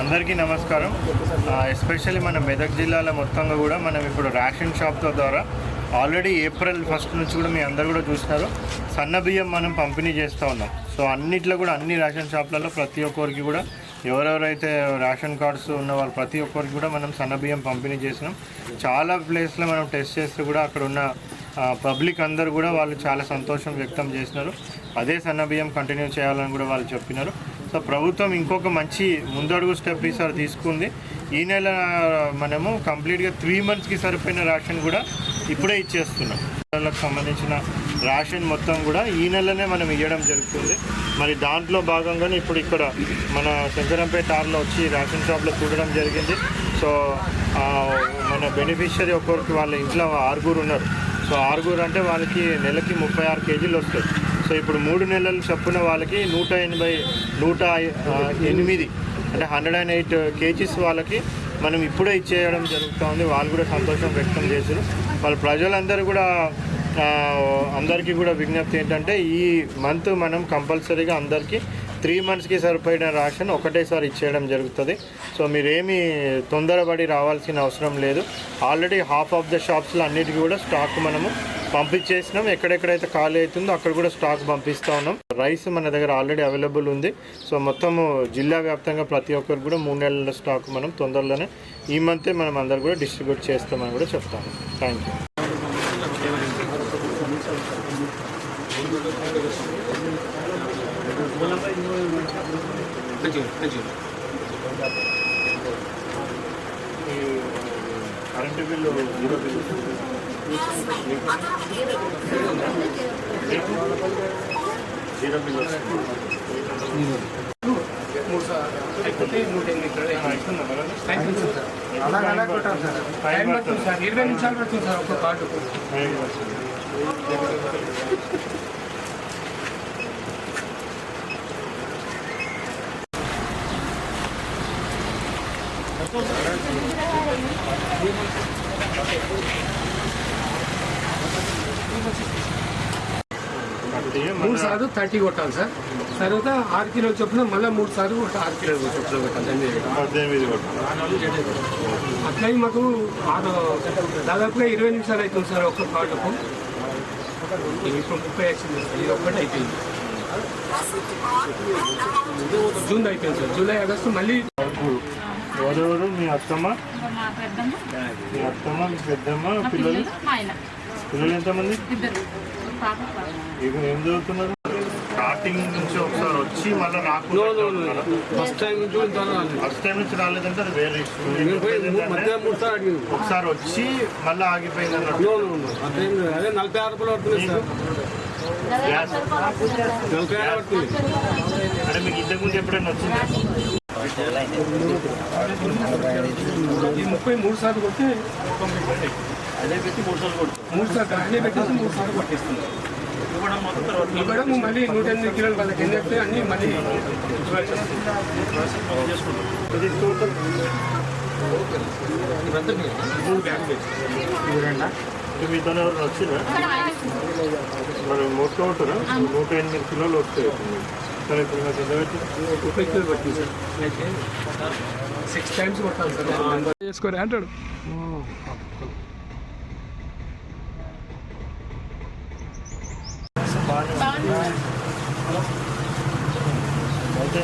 అందరికీ నమస్కారం. ఎస్పెషల్లీ మన మెదక్ జిల్లాలో మొత్తంగా కూడా మనం ఇప్పుడు రేషన్ షాప్తో ద్వారా ఆల్రెడీ ఏప్రిల్ ఫస్ట్ నుంచి కూడా మీ అందరు కూడా చూసినారు. సన్న బియ్యం మనం పంపిణీ చేస్తూ ఉన్నాం. సో అన్నిట్లో కూడా అన్ని రేషన్ షాప్లలో ప్రతి ఒక్కరికి కూడా ఎవరెవరైతే రేషన్ కార్డ్స్ ఉన్న వాళ్ళు ప్రతి ఒక్కరికి కూడా మనం సన్న బియ్యం పంపిణీ చేసినాం. చాలా ప్లేస్లో మనం టెస్ట్ చేస్తే కూడా అక్కడ ఉన్న పబ్లిక్ అందరూ కూడా వాళ్ళు చాలా సంతోషం వ్యక్తం చేసినారు. అదే సన్నబియ్యం కంటిన్యూ చేయాలని కూడా వాళ్ళు చెప్పినారు. సో ప్రభుత్వం ఇంకొక మంచి ముందడుగు స్టెప్ ఈసారి తీసుకుంది. ఈ నెల మనము కంప్లీట్గా త్రీ మంత్స్కి సరిపోయిన రేషన్ కూడా ఇప్పుడే ఇచ్చేస్తున్నాం. వాళ్ళకి సంబంధించిన రేషన్ మొత్తం కూడా ఈ నెలనే మనం ఇవ్వడం జరుగుతుంది. మరి దాంట్లో భాగంగానే ఇప్పుడు ఇక్కడ మన శంకరంపేట ఆర్లో వచ్చి రేషన్ షాప్లో చూడడం జరిగింది. సో మన బెనిఫిషియరీ ఒక్కొక్కరికి వాళ్ళ ఇంట్లో ఆరుగురు ఉన్నారు. సో ఆరుగురు అంటే వాళ్ళకి నెలకి ముప్పై ఆరు కేజీలు వస్తాయి. సో ఇప్పుడు మూడు నెలలు చప్పున వాళ్ళకి నూట ఎనభై నూట ఎనిమిది అంటే హండ్రెడ్ అండ్ ఎయిట్ కేజీస్ వాళ్ళకి మనం ఇప్పుడే ఇచ్చేయడం జరుగుతూ ఉంది వాళ్ళు కూడా సంతోషం వ్యక్తం చేశారు. వాళ్ళ ప్రజలందరూ కూడా అందరికీ కూడా విజ్ఞప్తి ఏంటంటే ఈ మంత్ మనం కంపల్సరీగా అందరికీ త్రీ మంత్స్కి సరిపోయిన రేషన్ ఒకటేసారి ఇచ్చేయడం జరుగుతుంది. సో మీరేమీ తొందరపడి రావాల్సిన అవసరం లేదు. ఆల్రెడీ హాఫ్ ఆఫ్ ద షాప్స్లో అన్నిటికీ కూడా స్టాక్ మనము పంపించేసినాం. ఎక్కడెక్కడైతే ఖాళీ అవుతుందో అక్కడ కూడా స్టాక్ పంపిస్తూ ఉన్నాం. రైస్ మన దగ్గర ఆల్రెడీ అవైలబుల్ ఉంది. సో మొత్తము జిల్లా వ్యాప్తంగా ప్రతి ఒక్కరికి కూడా మూడు నెలల స్టాక్ మనం తొందరలోనే ఈ మంతే మనం అందరు కూడా డిస్ట్రిబ్యూట్ చేస్తామని కూడా చెప్తాము thank you. Thank you. Current bill zero bill మూడు సార్ అయిపోతే నూట ఎనిమిది టైం సార్ టైం పడుతుంది సార్ ఇరవై నిమిషాలు పడుతుంది సార్ ఒక కార్డుకు టైం పడుతుంది. కాబట్టి మూడు సార్లు థర్టీ కొట్టాలి సార్. తర్వాత ఆరు కిలోలు చొప్పున మళ్ళీ మూడు సార్లు ఆరు కిలోలు చొప్పున కొట్టాలి. అట్లయి మాకు ఆరు దాదాపుగా ఇరవై నిమిషాలు అవుతుంది సార్ ఒక్క కార్డుకు ఇప్పుడు ముప్పై వచ్చింది సార్. ఇది ఒక్కటి అయిపోయింది. జూన్ అయిపోయింది సార్. జూలై ఆగస్టు మళ్ళీ ఎవరెవరు? మీ అత్తమ్మ? మా అత్తమ్మ మీ పెద్దమ్మ పిల్లలు? పిల్లలు ఎంతమంది. ఇక ఏం చదువుతున్నారు? స్టార్టింగ్ నుంచి ఒకసారి వచ్చి మళ్ళీ రాకుండా ఫస్ట్ టైం నుంచి ఫస్ట్ టైం నుంచి రాలేదంటే అది వేరే ఇష్యూ ఒకసారి వచ్చి మళ్ళీ ఆగిపోయింది. అదే నలభై ఆరు రూపాయలు పడుతుంది అంటే మీకు ఇంతకు ముందు ఎప్పుడైనా వచ్చిందా? ముప్పై మూడు సార్లు కొడితే కంప్లీట్ అదే పెట్టి మూడు సార్లు కొడుతుంది మూడు సార్లు అదే పెట్టేసి మూడు సార్లు కొట్టేస్తుంది ఇవ్వడం మళ్ళీ నూట ఎనిమిది కిలోలు వాళ్ళకి ఎన్ని చెప్తే అన్ని మళ్ళీ ఇవ్వాల్సి వస్తుంది. మూడు బ్యాగులు వేసి. మీతో ఎవరు వచ్చినా మరి మోసుకోవటరా నూట ఎనిమిది కిలోలు వస్తాయి సిక్స్ టైమ్స్ కొట్టాలి సార్. చేసుకోరా అంటాడు. అయితే